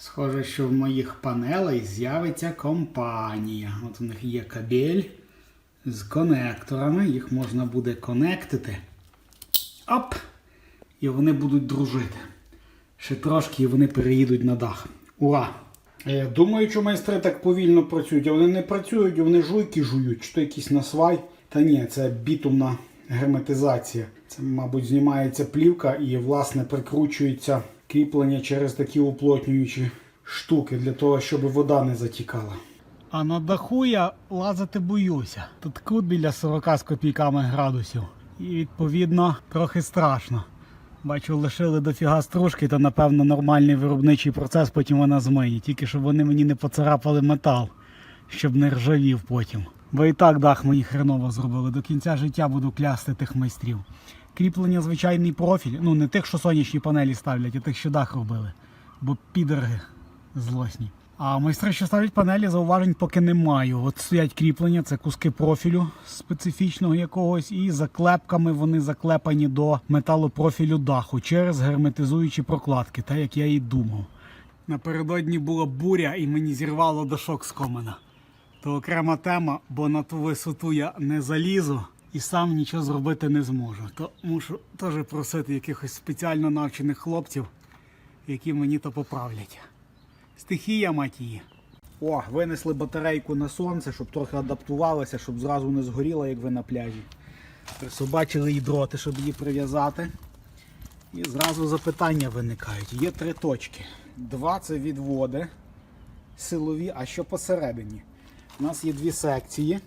Схоже, що в моїх панелей з'явиться компанія. От у них є кабель з конекторами, їх можна буде конектити. Оп! І вони будуть дружити. Ще трошки і вони переїдуть на дах. Ура! Е, Думаю, що майстри так повільно працюють, а вони не працюють, вони жуйки жують, чи то якийсь насвай. Та ні, це бітумна герметизація. Це, мабуть, знімається плівка і, власне, прикручується кріплення через такі уплотнюючі штуки для того, щоб вода не затікала. А на даху я лазити боюся. Тут кут біля 40 з копійками градусів. І відповідно трохи страшно. Бачу, лишили дофіга стружки, то напевно нормальний виробничий процес потім вона змиє. Тільки щоб вони мені не поцарапали метал, щоб не ржавів потім. Бо і так дах мені хреново зробили. До кінця життя буду клясти тих майстрів. Кріплення звичайний профіль. Ну не тих, що сонячні панелі ставлять, а тих, що дах робили. Бо підерги злосні. А майстри, що ставлять панелі, зауважень поки не маю. От стоять кріплення, це куски профілю специфічного якогось, і заклепками вони заклепані до металопрофілю даху через герметизуючі прокладки, так як я і думав. Напередодні була буря і мені зірвало дошок з комина. То окрема тема, бо на ту висоту я не залізу і сам нічого зробити не зможу. То мушу теж просити якихось спеціально навчених хлопців, які мені то поправлять. Стихія мать її. О, винесли батарейку на сонце, щоб трохи адаптувалася, щоб зразу не згоріла, як ви на пляжі. Собачили їй дроти, щоб її прив'язати. І зразу запитання виникають. Є три точки. Два це відводи силові, а що посередині? У нас є дві секції.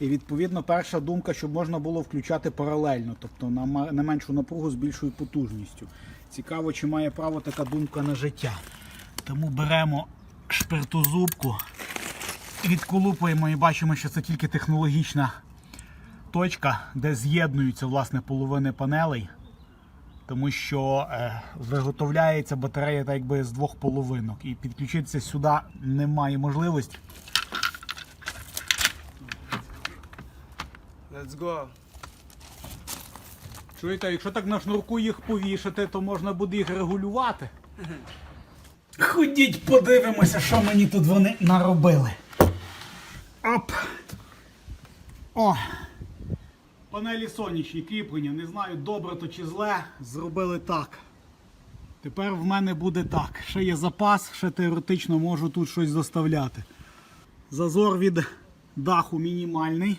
І відповідно перша думка, щоб можна було включати паралельно, тобто на на меншу напругу з більшою потужністю. Цікаво, чи має право така думка на життя. Тому беремо шпиртозубку, відколупуємо і бачимо, що це тільки технологічна точка, де з'єднуються власне половини панелей. Тому що е, виготовляється батарея так якби з двох половинок. І підключитися сюди немає можливості. Let's go. Чуєте, якщо так на шнурку їх повішати, то можна буде їх регулювати. Ходіть, подивимося, що мені тут вони наробили. Оп. О. Панелі сонячні кріплення. Не знаю, добре то чи зле. Зробили так. Тепер в мене буде так. Ще є запас, ще теоретично можу тут щось доставляти. Зазор від даху мінімальний.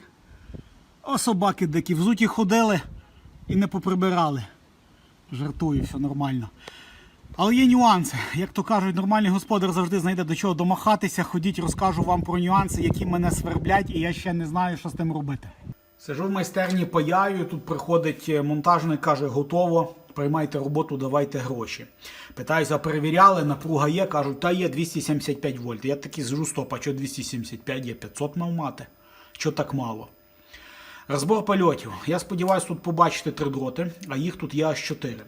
О, собаки дикі, взуті ходили і не поприбирали. Жартую, все нормально. Але є нюанси. Як то кажуть, нормальний господар завжди знайде до чого домахатися. Ходіть, розкажу вам про нюанси, які мене сверблять, і я ще не знаю, що з тим робити. Сижу в майстерні паяю, тут приходить е, монтажник, каже, готово, приймайте роботу, давайте гроші. Питаюся, перевіряли, напруга є, кажуть, та є 275 вольт. Я такий сижу, стоп, а що 275 є 500 мав мати? Що так мало? Розбор польотів. Я сподіваюся тут побачити три дроти, а їх тут є аж чотири.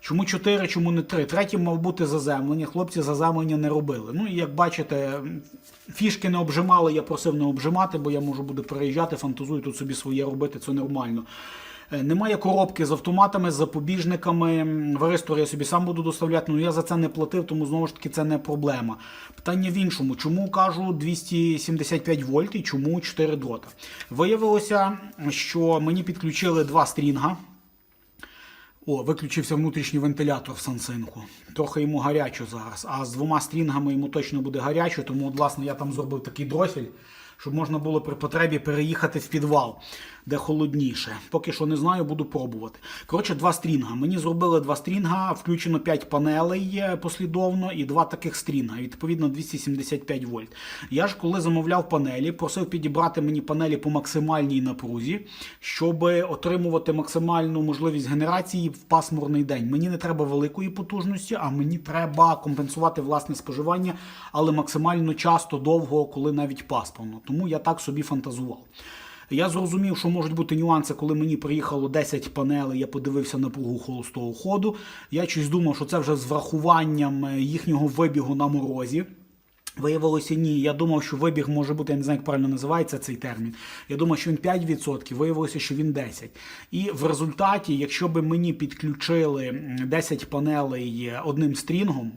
Чому чотири, чому не три? Третім мав бути заземлення. Хлопці заземлення не робили. Ну і як бачите, фішки не обжимали, я просив не обжимати, бо я можу буду переїжджати, фантазую тут собі своє робити, це нормально. Е, Немає коробки з автоматами, з запобіжниками. В я собі сам буду доставляти, але я за це не платив, тому знову ж таки це не проблема. Питання в іншому, чому кажу 275 вольт і чому 4 дрота? Виявилося, що мені підключили два стрінга. О, виключився внутрішній вентилятор в сансинку. Трохи йому гарячо зараз. А з двома стрінгами йому точно буде гарячо, тому, от, власне, я там зробив такий дросель, щоб можна було при потребі переїхати в підвал, де холодніше. Поки що не знаю, буду пробувати. Коротше, два стрінга. Мені зробили два стрінга, включено 5 панелей послідовно і два таких стрінга, відповідно 275 вольт. Я ж коли замовляв панелі, просив підібрати мені панелі по максимальній напрузі, щоб отримувати максимальну можливість генерації в пасмурний день. Мені не треба великої потужності, а мені треба компенсувати власне споживання, але максимально часто, довго, коли навіть пасмурно. Тому я так собі фантазував. Я зрозумів, що можуть бути нюанси, коли мені приїхало 10 панелей, я подивився напругу холостого ходу. Я щось думав, що це вже з врахуванням е, їхнього вибігу на морозі. Виявилося, ні. Я думав, що вибіг може бути, я не знаю, як правильно називається цей термін. Я думав, що він 5%, виявилося, що він 10%. І в результаті, якщо би мені підключили 10 панелей одним стрінгом,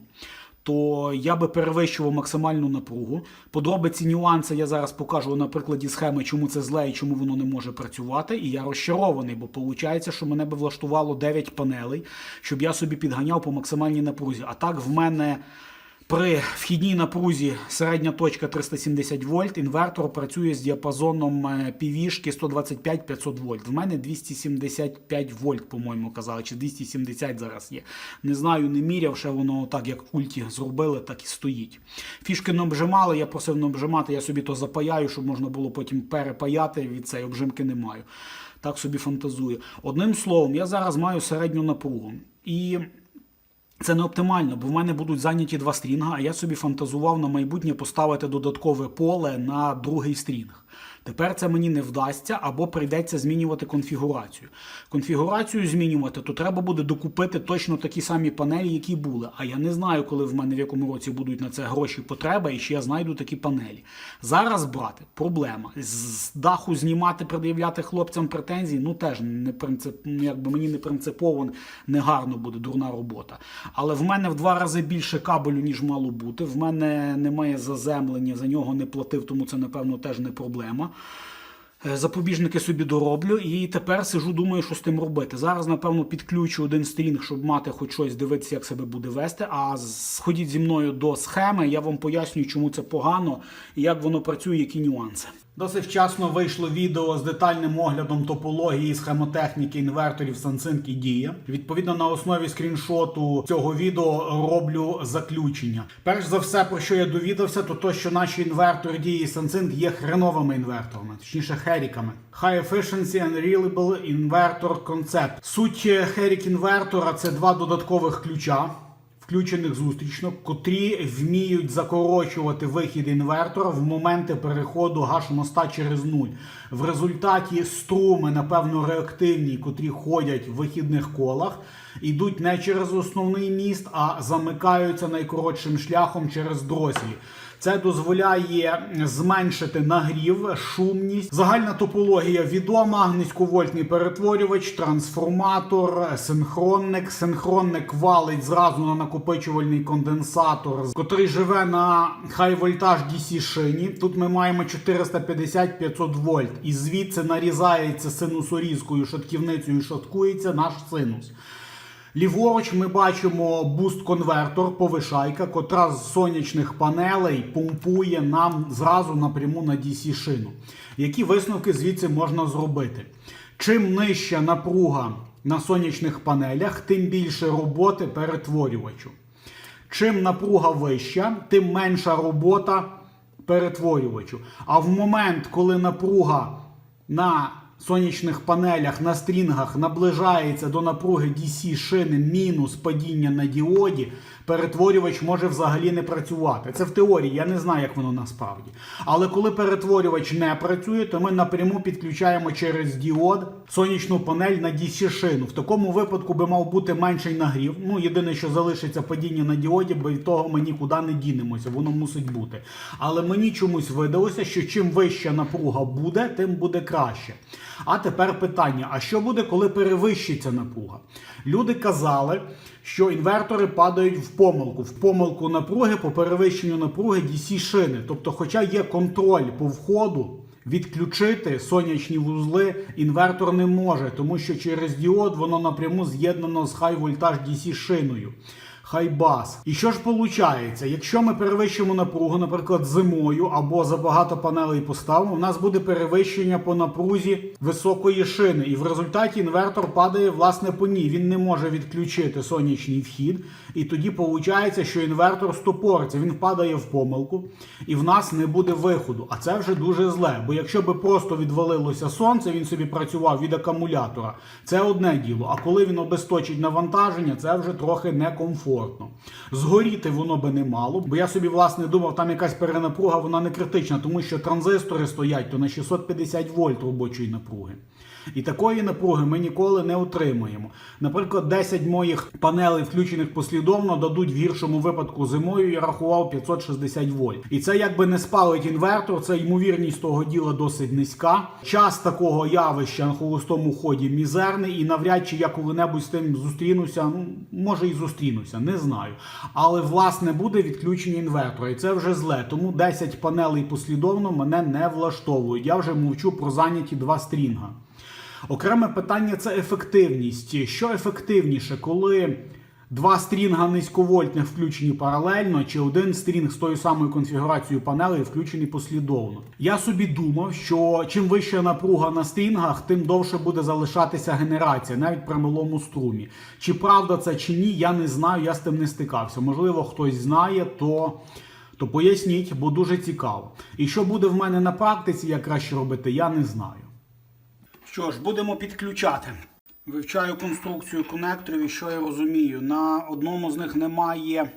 то я би перевищував максимальну напругу. Подробиці нюанси я зараз покажу на прикладі схеми, чому це зле і чому воно не може працювати. І я розчарований, бо виходить, що мене би влаштувало 9 панелей, щоб я собі підганяв по максимальній напрузі. А так в мене. При вхідній напрузі середня точка 370 вольт, інвертор працює з діапазоном е, півішки 125-500 вольт. В мене 275 вольт, по-моєму, казали, чи 270 зараз є. Не знаю, не міряв, ще воно так, як в культі зробили, так і стоїть. Фішки не обжимали, я просив не обжимати, я собі то запаяю, щоб можна було потім перепаяти від цієї обжимки не маю. Так собі фантазую. Одним словом, я зараз маю середню напругу. І це не оптимально, бо в мене будуть зайняті два стрінга, а я собі фантазував на майбутнє поставити додаткове поле на другий стрінг. Тепер це мені не вдасться або прийдеться змінювати конфігурацію. Конфігурацію змінювати, то треба буде докупити точно такі самі панелі, які були. А я не знаю, коли в мене в якому році будуть на це гроші потреба, і чи я знайду такі панелі. Зараз брати проблема. З даху знімати, пред'являти хлопцям претензії, ну теж не принцип, ну, якби мені не принципово не гарно буде дурна робота. Але в мене в два рази більше кабелю, ніж мало бути. В мене немає заземлення, за нього не платив, тому це, напевно, теж не проблема. Е, Запобіжники собі дороблю і тепер сижу, думаю, що з тим робити. Зараз, напевно, підключу один стрінг, щоб мати хоч щось дивитися, як себе буде вести. А сходіть зі мною до схеми, я вам пояснюю, чому це погано як воно працює, які нюанси. Досить вчасно вийшло відео з детальним оглядом топології схемотехніки інверторів і Дія. Відповідно, на основі скріншоту цього відео роблю заключення. Перш за все, про що я довідався, то то, що наші інвертори Дії і є хреновими інверторами, точніше херіками. High Efficiency and Reliable Concept. Суть херік інвертора це два додаткових ключа включених зустрічок, котрі вміють закорочувати вихід інвертора в моменти переходу гаш-моста через нуль. В результаті струми, напевно, реактивні, котрі ходять в вихідних колах, йдуть не через основний міст, а замикаються найкоротшим шляхом через дрослі. Це дозволяє зменшити нагрів, шумність. Загальна топологія відома: низьковольтний перетворювач, трансформатор, синхронник. Синхронник валить зразу на накопичувальний конденсатор, котрий живе на хай вольтаж DC шині. Тут ми маємо 450-500 вольт, і звідси нарізається синусорізкою шатківницею, шаткується наш синус. Ліворуч ми бачимо буст-конвертор, повишайка, котра з сонячних панелей помпує нам зразу напряму на DC шину. Які висновки звідси можна зробити? Чим нижча напруга на сонячних панелях, тим більше роботи перетворювачу. Чим напруга вища, тим менша робота перетворювачу. А в момент, коли напруга на сонячних панелях на стрінгах наближається до напруги DC шини мінус падіння на діоді, перетворювач може взагалі не працювати. Це в теорії, я не знаю, як воно насправді. Але коли перетворювач не працює, то ми напряму підключаємо через діод сонячну панель на DC шину. В такому випадку би мав бути менший нагрів. Ну, єдине, що залишиться падіння на діоді, бо від того ми нікуди не дінемося, воно мусить бути. Але мені чомусь видалося, що чим вища напруга буде, тим буде краще. А тепер питання: а що буде, коли перевищиться напруга? Люди казали, що інвертори падають в помилку, в помилку напруги по перевищенню напруги DC шини. Тобто, хоча є контроль по входу. Відключити сонячні вузли інвертор не може, тому що через діод воно напряму з'єднано з хай вольтаж DC шиною. Хайбас. І що ж виходить? Якщо ми перевищимо напругу, наприклад, зимою або забагато панелей поставимо, у нас буде перевищення по напрузі високої шини. І в результаті інвертор падає власне по ній. Він не може відключити сонячний вхід. І тоді виходить, що інвертор стопориться, він впадає в помилку, і в нас не буде виходу. А це вже дуже зле. Бо якщо би просто відвалилося сонце, він собі працював від акумулятора. Це одне діло. А коли він обесточить навантаження, це вже трохи некомфортно. Згоріти воно би не мало, бо я собі власне думав, там якась перенапруга, вона не критична, тому що транзистори стоять то на 650 вольт робочої напруги. І такої напруги ми ніколи не отримаємо. Наприклад, 10 моїх панелей, включених послідовно, дадуть в гіршому випадку зимою. Я рахував 560 вольт. І це якби не спалить інвертор. Це ймовірність того діла досить низька. Час такого явища на холостому ході мізерний, і навряд чи я коли-небудь з тим зустрінуся. Ну може і зустрінуся, не знаю. Але власне буде відключення інвертора, і це вже зле. Тому 10 панелей послідовно мене не влаштовують. Я вже мовчу про зайняті два стрінга. Окреме питання це ефективність. Що ефективніше, коли два стрінга низьковольтних включені паралельно, чи один стрінг з тою самою конфігурацією панелей включений послідовно? Я собі думав, що чим вища напруга на стрінгах, тим довше буде залишатися генерація, навіть при малому струмі. Чи правда це чи ні, я не знаю, я з тим не стикався. Можливо, хтось знає, то. То поясніть, бо дуже цікаво. І що буде в мене на практиці, як краще робити, я не знаю. Що ж, будемо підключати. Вивчаю конструкцію конекторів і що я розумію. На одному з них немає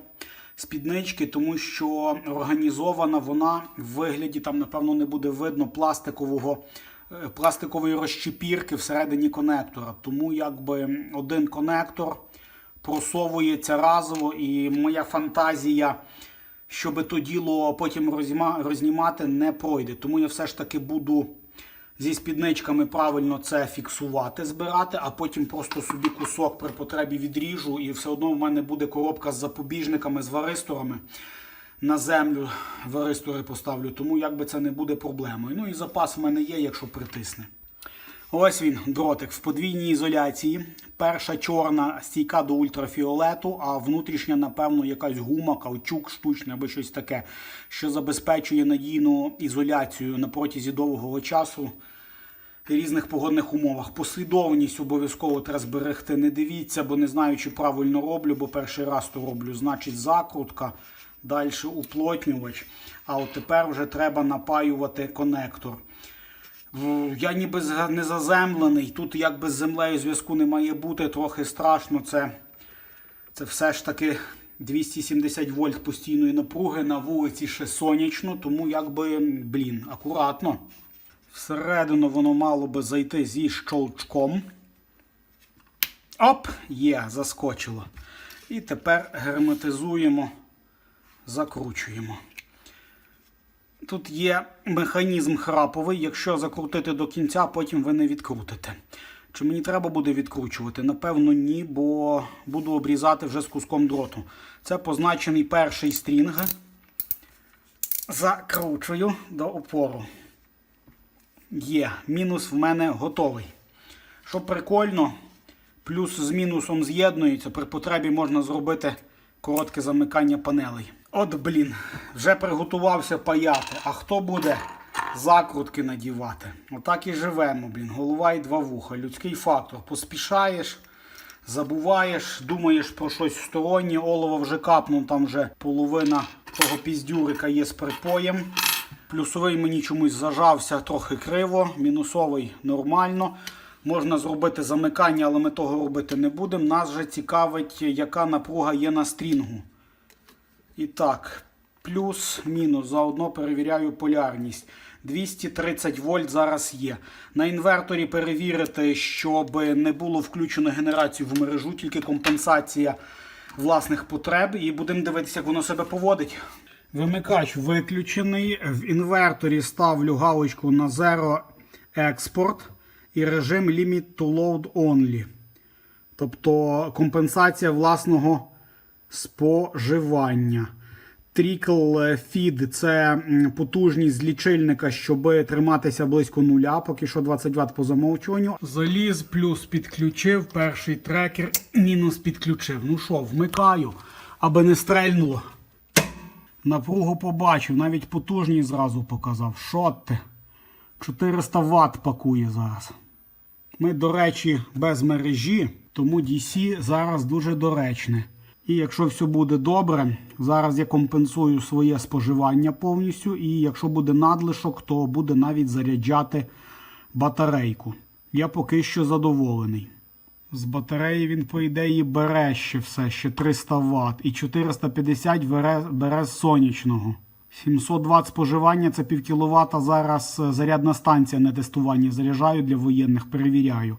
спіднички, тому що організована вона в вигляді, там, напевно, не буде видно пластикового, е, пластикової розчепірки всередині конектора. Тому якби один конектор просовується разово, і моя фантазія щоб то діло потім рознімати, не пройде. Тому я все ж таки буду зі спідничками правильно це фіксувати, збирати, а потім просто собі кусок при потребі відріжу, і все одно в мене буде коробка з запобіжниками, з варисторами. На землю варистори поставлю, тому якби це не буде проблемою. Ну і запас в мене є, якщо притисне. Ось він, дротик в подвійній ізоляції. Перша чорна стійка до ультрафіолету, а внутрішня, напевно, якась гума, каучук штучний або щось таке, що забезпечує надійну ізоляцію на протязі довгого часу різних погодних умовах. Послідовність обов'язково треба зберегти. Не дивіться, бо не знаю, чи правильно роблю, бо перший раз то роблю. Значить, закрутка, далі уплотнювач. А от тепер вже треба напаювати конектор. Я ніби не заземлений, тут якби з землею зв'язку не має бути, трохи страшно. Це, це все ж таки 270 вольт постійної напруги на вулиці ще сонячно, тому якби, блін, акуратно. Всередину воно мало би зайти зі щолчком. Оп, є, заскочило. І тепер герметизуємо, закручуємо. Тут є механізм храповий. Якщо закрутити до кінця, потім ви не відкрутите. Чи мені треба буде відкручувати? Напевно, ні, бо буду обрізати вже з куском дроту. Це позначений перший стрінг. Закручую до опору. Є, мінус в мене готовий. Що прикольно, плюс з мінусом з'єднується. При потребі можна зробити коротке замикання панелей. От, блін, вже приготувався паяти. А хто буде закрутки надівати? Отак і живемо, блін. Голова і два вуха. Людський фактор. Поспішаєш, забуваєш, думаєш про щось стороннє. Олово вже капнув, там вже половина того піздюрика є з припоєм. Плюсовий мені чомусь зажався трохи криво, мінусовий нормально. Можна зробити замикання, але ми того робити не будемо. Нас же цікавить, яка напруга є на стрінгу. І так, плюс-мінус. Заодно перевіряю полярність. 230 вольт зараз є. На інверторі перевірити, щоб не було включено генерацію в мережу, тільки компенсація власних потреб. І будемо дивитися, як воно себе поводить. Вимикач виключений. В інверторі ставлю галочку на Zero Export і режим Limit to Load Only. Тобто компенсація власного споживання. Trickle Feed – це потужність лічильника, щоб триматися близько нуля, поки що 20 Вт по замовчуванню. Заліз, плюс підключив, перший трекер, мінус підключив. Ну що, вмикаю, аби не стрельнуло. Напругу побачив, навіть потужність зразу показав. Що ти? 400 Вт пакує зараз. Ми, до речі, без мережі, тому DC зараз дуже доречне. І якщо все буде добре, зараз я компенсую своє споживання повністю. І якщо буде надлишок, то буде навіть заряджати батарейку. Я поки що задоволений. З батареї він, по ідеї, бере ще все, ще 300 Вт. І 450 бере, бере з сонячного. 720 споживання це пів кіловата. Зараз е, зарядна станція на тестуванні. Заряджаю для воєнних, перевіряю.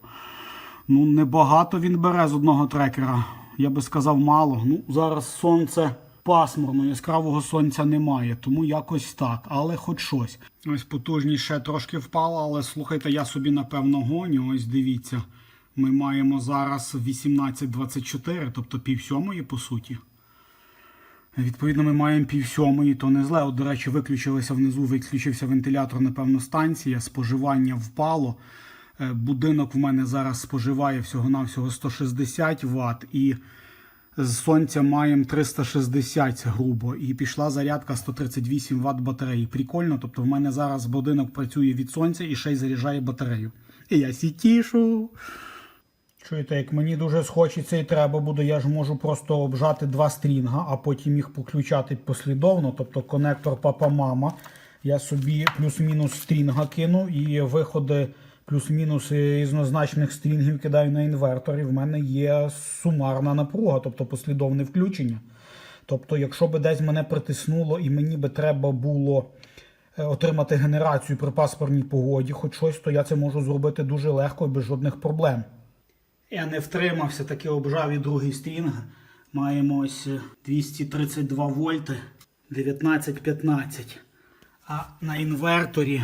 Ну, небагато він бере з одного трекера. Я би сказав, мало. Ну, зараз сонце пасмурно, яскравого сонця немає, тому якось так, але хоч щось. Ось потужність ще трошки впала, але слухайте, я собі напевно гоню. Ось дивіться. Ми маємо зараз 18.24, тобто пів сьомої, по суті. Відповідно, ми маємо пів сьомої, то не зле. От, до речі, виключилися внизу, виключився вентилятор, напевно, станція, споживання впало. Е, Будинок в мене зараз споживає всього-навсього 160 Вт, і з сонця маємо 360 грубо. І пішла зарядка 138 Вт батареї. Прикольно, тобто в мене зараз будинок працює від сонця і ще й заряджає батарею. І я сі тішу. Чуєте, як мені дуже схочеться і треба буде, я ж можу просто обжати два стрінга, а потім їх включати послідовно, тобто конектор папа-мама. Я собі плюс-мінус стрінга кину і виходи плюс-мінус різнозначних стрінгів кидаю на інвертор. І в мене є сумарна напруга, тобто послідовне включення. Тобто, якщо би десь мене притиснуло і мені би треба було е, отримати генерацію при паспорній погоді, хоч щось, то я це можу зробити дуже легко і без жодних проблем. Я не втримався, таки обжав і другий стрінг. Маємо ось е, 232 вольти 19-15. А на інверторі.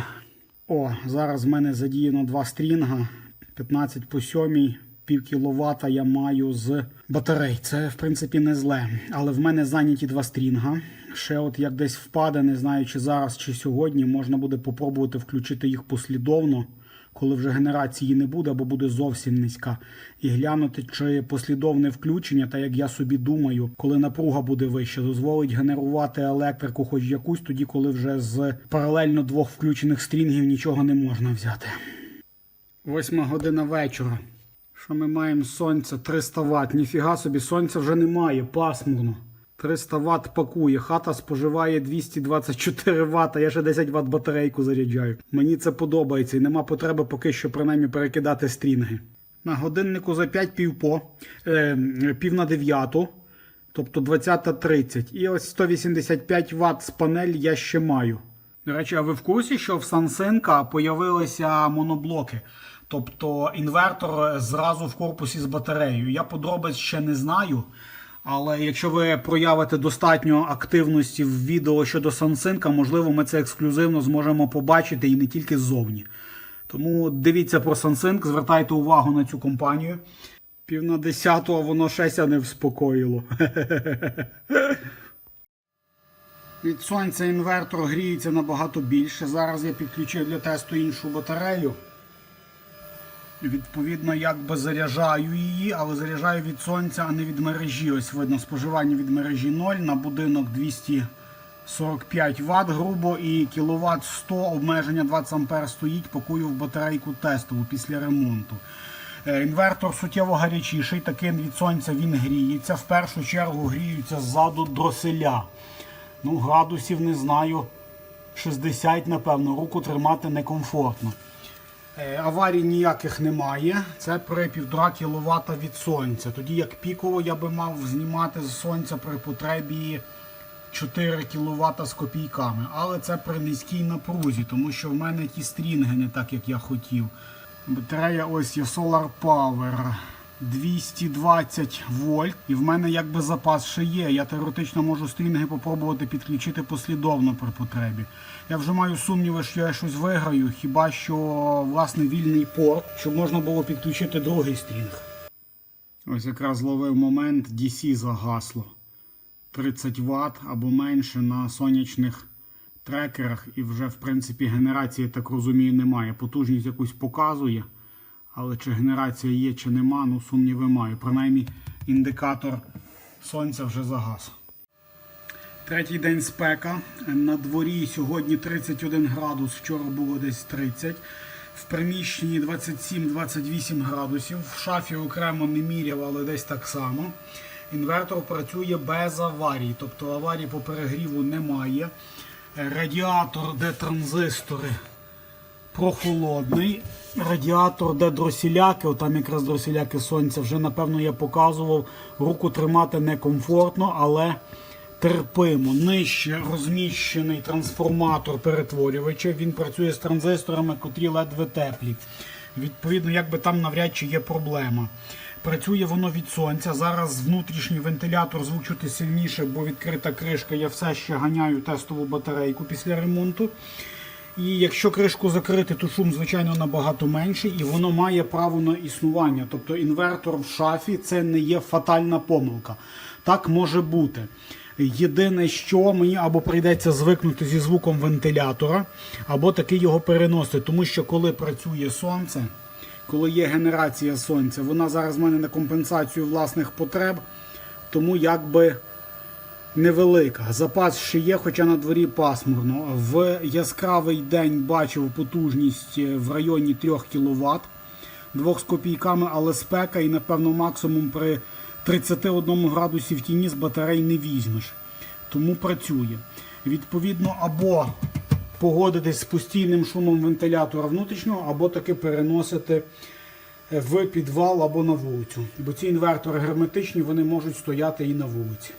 О, зараз в мене задіяно два стрінга. 15 по 7, пів кіловата я маю з батарей. Це в принципі не зле. Але в мене зайняті два стрінга. Ще от як десь впаде, не знаю, чи зараз, чи сьогодні, можна буде попробувати включити їх послідовно коли вже генерації не буде або буде зовсім низька, і глянути, чи послідовне включення, та як я собі думаю, коли напруга буде вища, дозволить генерувати електрику, хоч якусь, тоді, коли вже з паралельно двох включених стрінгів нічого не можна взяти. Восьма година вечора. Що ми маємо сонця 300 Вт. Ніфіга собі, сонця вже немає, пасмурно. 300 Вт пакує, хата споживає 224 Вт, я ще 10 Вт батарейку заряджаю. Мені це подобається і нема потреби поки що принаймні перекидати стрінги. На годиннику за 5 пів по, е, пів на 9, тобто 20.30. І ось 185 Вт з панелі я ще маю. До речі, а ви в курсі, що в Сансенка появилися моноблоки? Тобто інвертор зразу в корпусі з батареєю. Я подробиць ще не знаю. Але якщо ви проявите достатньо активності в відео щодо Сансинка, можливо, ми це ексклюзивно зможемо побачити і не тільки ззовні. Тому дивіться про Сансинк, звертайте увагу на цю компанію. Пів на десяту, а воно щеся не вспокоїло. Від сонця інвертор гріється набагато більше. Зараз я підключив для тесту іншу батарею. Відповідно, якби заряджаю її, але заряджаю від сонця, а не від мережі. Ось видно, споживання від мережі 0 на будинок 245 Вт грубо і кіловат 100 обмеження 20 А стоїть, пакую в батарейку тестову після ремонту. Е, Інвертор суттєво гарячіший, таким від сонця він гріється. В першу чергу гріються ззаду дроселя. Ну, градусів не знаю. 60, напевно, руку тримати некомфортно. Е, Аварій ніяких немає. Це при 1,5 кВт від сонця. Тоді як піково я би мав знімати з сонця при потребі 4 кВт з копійками. Але це при низькій напрузі, тому що в мене ті стрінги не так, як я хотів. Батарея ось є Solar Power 220 вольт. І в мене якби запас ще є. Я теоретично можу стрінги попробувати підключити послідовно при потребі. Я вже маю сумніви, що я щось виграю, хіба що власне вільний порт, щоб можна було підключити другий стрінг. Ось якраз зловив момент, DC загасло. 30 Вт або менше на сонячних трекерах, і вже в принципі генерації, так розумію, немає. Потужність якусь показує, але чи генерація є, чи нема, ну сумніви маю. Принаймні індикатор сонця вже загас. Третій день спека. На дворі сьогодні 31 градус, вчора було десь 30. В приміщенні 27-28 градусів. В шафі окремо не міряв, але десь так само. Інвертор працює без аварій, тобто аварій по перегріву немає. Радіатор, де транзистори прохолодний. Радіатор, де дросіляки, отам якраз дросіляки сонця, вже напевно я показував. Руку тримати некомфортно, але терпимо. Нижче розміщений трансформатор перетворювача. Він працює з транзисторами, котрі ледве теплі. Відповідно, якби там навряд чи є проблема. Працює воно від сонця. Зараз внутрішній вентилятор звук чути сильніше, бо відкрита кришка. Я все ще ганяю тестову батарейку після ремонту. І якщо кришку закрити, то шум, звичайно, набагато менший, і воно має право на існування. Тобто інвертор в шафі це не є фатальна помилка. Так може бути. Єдине, що мені або прийдеться звикнути зі звуком вентилятора, або таки його переносити. Тому що коли працює сонце, коли є генерація сонця, вона зараз в мене на компенсацію власних потреб, тому якби невелика. Запас ще є, хоча на дворі пасмурно. В яскравий день бачив потужність е, в районі 3 кВт, двох з копійками, але спека і, напевно, максимум при 31 градусі в тіні з батарей не візьмеш. Тому працює. Відповідно, або погодитись з постійним шумом вентилятора внутрішнього, або таки переносити в підвал або на вулицю. Бо ці інвертори герметичні, вони можуть стояти і на вулиці.